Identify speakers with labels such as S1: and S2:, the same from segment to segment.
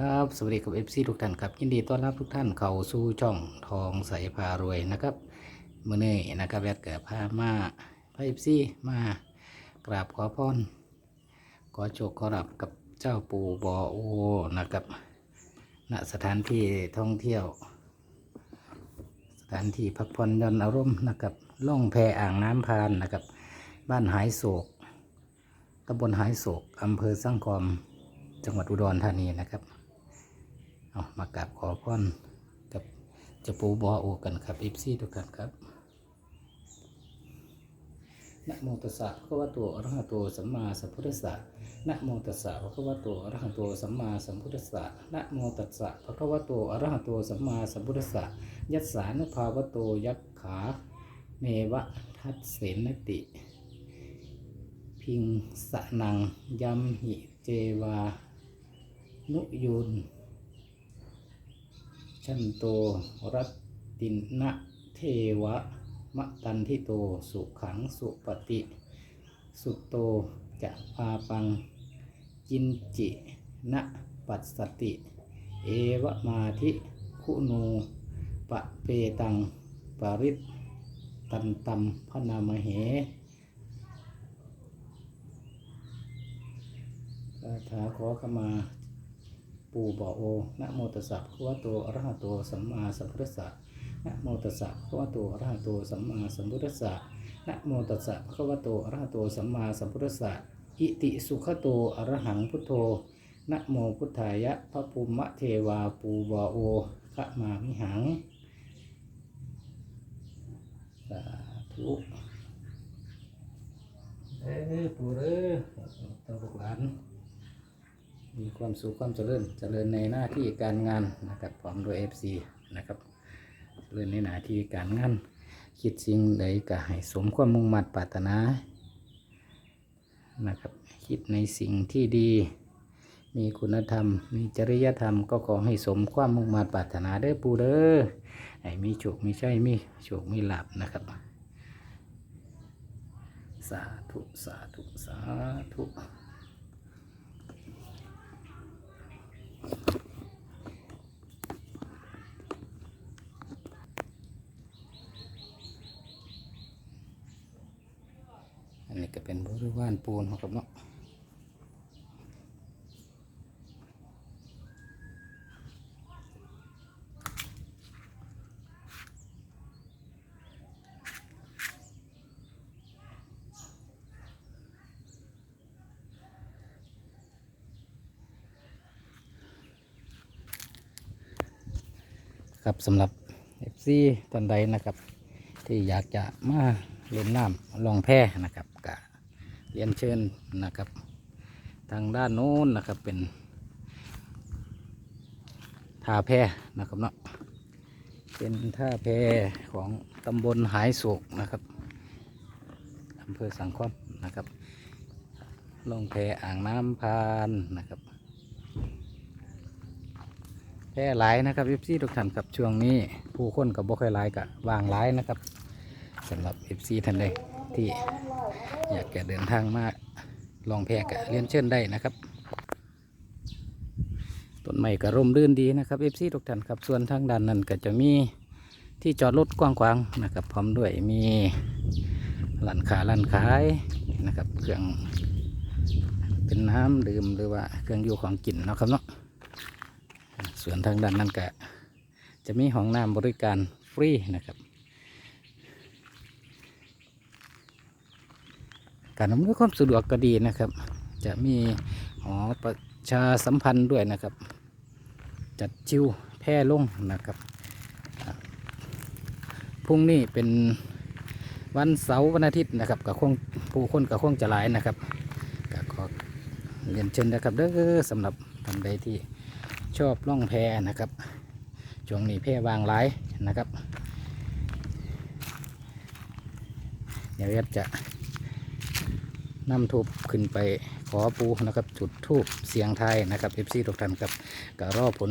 S1: ครับ สวัสดีกับ FC ทุกท่านครับ ยินดีต้อนรับทุกท่านเข้าสู่ช่องทองใสพารวยนะครับเมื่อนี้นะครับแอดเกิดพามาพา FC มากราบขอพรขอโชคขอรับกับเจ้าปู่บอโอนะครับณสถานที่ท่องเที่ยว สถานที่พักผ่อนหย่อนอารมณ์นะครับล่องแพอ่างน้ำพานนะครับ บ้านหายโศกตำบลหายโศกอำเภอสังคอม จังหวัดอุดรธานีนะครับ เอามากราบขอพรกับเจะปูบอโอกันครับอิฟซี่ทุกท่านครับนะโมตัสสะภะคะวะโตอะระหะโตสัมมาสัมพุทธัสสะนะโมตัสสะภะคะวะโตอะระหะโตสัมมาสัมพุทธัสสะนะโมตัสสะภะคะวะโตอะระหะโตสัมมาสัมพุทธัสสะยัสสานุภาวะโตยักขาเมวะทัสเสนติ พิงสะนังยัมหิเจวา นุยุนชันโตรัตตินะเทวะมะตันทิโตสุขังสุปฏิ สุโตจะพาปังจินจินะปัสสติ เอวะมาทิคุโนปะเปตังปริตตันตัมพนามเหคาถาขอขมา ปู่บอโอนะโมตัสสะภะวะโตอะระหะโตสัมมาสัมพุทธัสสะนะโมตัสสะภะวะโตอะระหะโตสัมมาสัมพุทธัสสะนะโมตัสสะภะวะโตอะระหะโตสัมมาสัมพุทธัสสะอิติสุขโตอระหังพุทโธนะโมพุทธายะพระภูมิเทวาปูบาโอขะมามิหัง สาธุเอ้ยปูเอ้ยต้องลูกหลาน มีความสุขความเจริญเจริญในหน้าที่การงานนะครับพร้อมด้วย FC นะครับเจริญในหน้าที่การงาน คิดสิ่งใดก็ให้สมความมุ่งมั่นปรารถนานะครับคิดในสิ่งที่ดี มีคุณธรรม มีจริยธรรมก็ขอให้สมความมุ่งมั่นปรารถนาเด้อปูเด้อให้มีโชคมีชัยมีโชคมีลาบนะครับ สาธุสาธุสาธุ อันนี้ก็เป็นบริวาร ปูนครับเนาะครับสำหรับ FC ท่านใดนะครับ ที่อยากจะมาเล่นน้ำลองแพนะครับ เรียนเชิญนะครับ ทางด้านโน้นนะครับเป็นท่าแพนะครับเนาะเป็นท่าแพของตำบลหายโศกนะครับอำเภอสังคมนะครับลงแพอ่างน้ำพานนะครับ แพหลายนะครับยิปซี่ทุกท่านครับช่วงนี้ผู้คนกับบ่ค่อยหลายกับวางหลายนะครับสำหรับยิปซี่ท่านใดที่ อยากจะเดินทางมาลองแพกะเรียนเชิญได้นะครับ ต้นไม้ก็ร่มรื่นดีนะครับเอฟซีทุกท่านครับ ส่วนทางด้านนั้นก็จะมีที่จอดรถกว้างๆนะครับ พร้อมด้วยมีร้านค้าร้านขายนะครับ เครื่องเป็นน้ำดื่มหรือว่าเครื่องอยู่ของกินนะครับเนาะ ส่วนทางด้านนั้นก็จะมีห้องน้ำบริการฟรีนะครับ การอำนวยความสะดวกก็ดีนะครับ จะมีหอประชาสัมพันธ์ด้วยนะครับ จัดชิวแพร่ลงนะครับพรุ่งนี้เป็นวันเสาร์วันอาทิตย์นะครับกับคงผู้คนกับคงจะหลายนะครับก็ขอเรียนเชิญนะครับเด้อสำหรับท่านใดที่ชอบล่องแพนะครับช่วงนี้แพวางหลายนะครับ เดี๋ยวจะ นำทูบขึ้นไปขอปูนะครับ จุดทูบเสียงไทยนะครับเอฟซีทุกท่านครับก็รอผล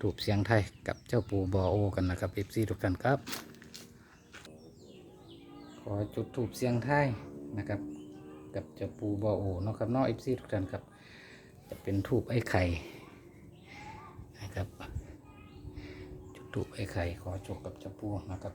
S1: ทูบเสียงไทยกับเจ้าปูบอโอกันนะครับเอฟซีทุกท่านครับ ขอจุดทูบเสียงไทยนะครับ กับเจ้าปูบอโอนะครับนอกเอฟซีทุกท่านครับ จะเป็นทูบไอ้ไข่นะครับจุดตุไอ้ไข่ขอจบกับเจ้าปูนะครับ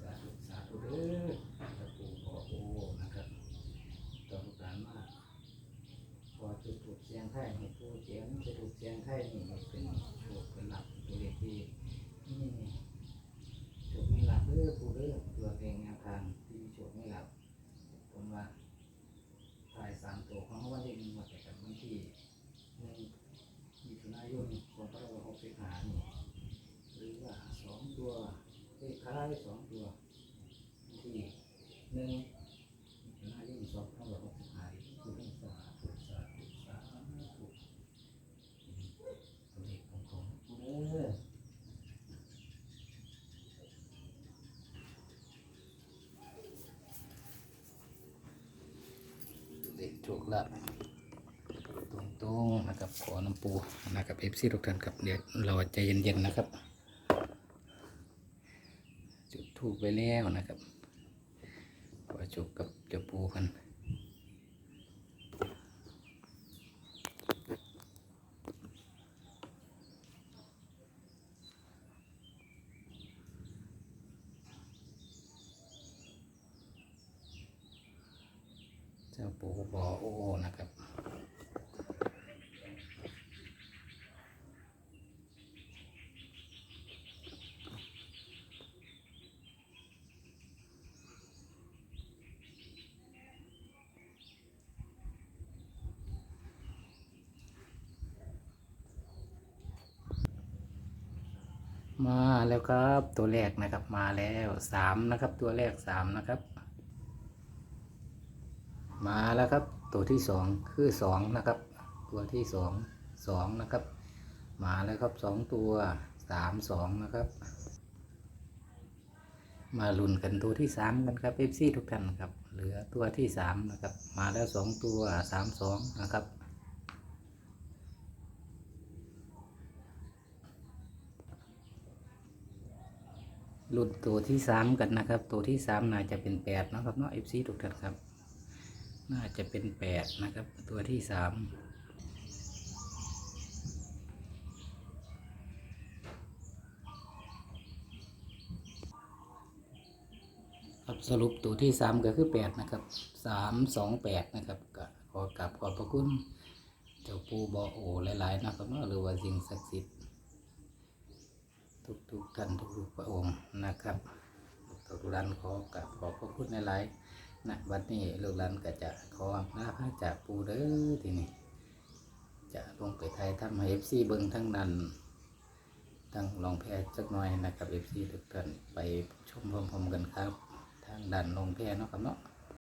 S1: สาธุสาธุเด้อพระปู่ขอโอ้นะครับต่อลูกหลานมาขอจุดถูกเสียงไทย ให้ผู้เสียงจะถูกเสียงไทยนี่มันเป็นโชคเป็นหลักตัวเด็กที่นี่โชคไม่หลับเด้อปู่เด้อตัวเองแนวทางที่โชคไม่หลับผมว่าถ่ายสามตัวของวันที่หนึ่งวันแต่กับวันที่หนึ่งมิถุนายนสองพันห้าร้อยหกสิบห้านี่หรือว่าสองตัวเลขท้ายสองตัวที่หนึ่งหน้ายิ่งสองเท่ากับหกสิบห้าอีกคือเรื่องสาธุสาธุสาธุตัวเลขของของเด้อเลข โชคลาภตรงๆนะครับ ขอน้ำปูนะครับเอฟซีทุกท่านครับเดี๋ยวเราใจเย็นๆนะครับ จุดทูบไปแล้วนะครับขอจบกับเจ้าปูกัน เจ้าปูบอโอนะครับมาแล้วครับตัวแรกนะครับมาแล้วสามนะครับตัวแรกสามนะครับ มาแล้วครับ ตัวที่สองคือสองนะครับ ตัวที่สองสองนะครับ มาแล้วครับสองตัวสามสองนะครับ มาลุ้นกันตัวที่สามกันครับเอฟซีทุกท่านครับ เหลือตัวที่สามนะครับ มาแล้วสองตัวสามสองนะครับรุ่นตัวที่สามกันนะครับ ตัวที่สามน่าจะเป็นแปดนะครับเนาะเอฟซีทุกท่านครับ น่าจะเป็นแปดนะครับ ตัวที่สามครับสรุปตัวที่สามก็คือแปดนะครับสามสองแปดนะครับก็ขอกราบขอบพระคุณเจ้าปู่บอโอหลายๆนะครับเนาะหรือว่าสิ่งศักดิ์สิทธิ์ทุกๆท่านทุกๆพระองค์นะครับทุกร้านขอกราบขอบพระคุณหลายๆ นะวันนี้ลูกหลานก็จะขอลาพระจากปูเด้อทีนี้จะลงไปไทยทำให้เอฟซีเบิ้งทั้งนั้นทั้งลองแพรสักหน่อยนะครับเอฟซีทุกท่านไปชมพร้อมๆกันครับ ทางดันลงแพรเนาะครับเนาะ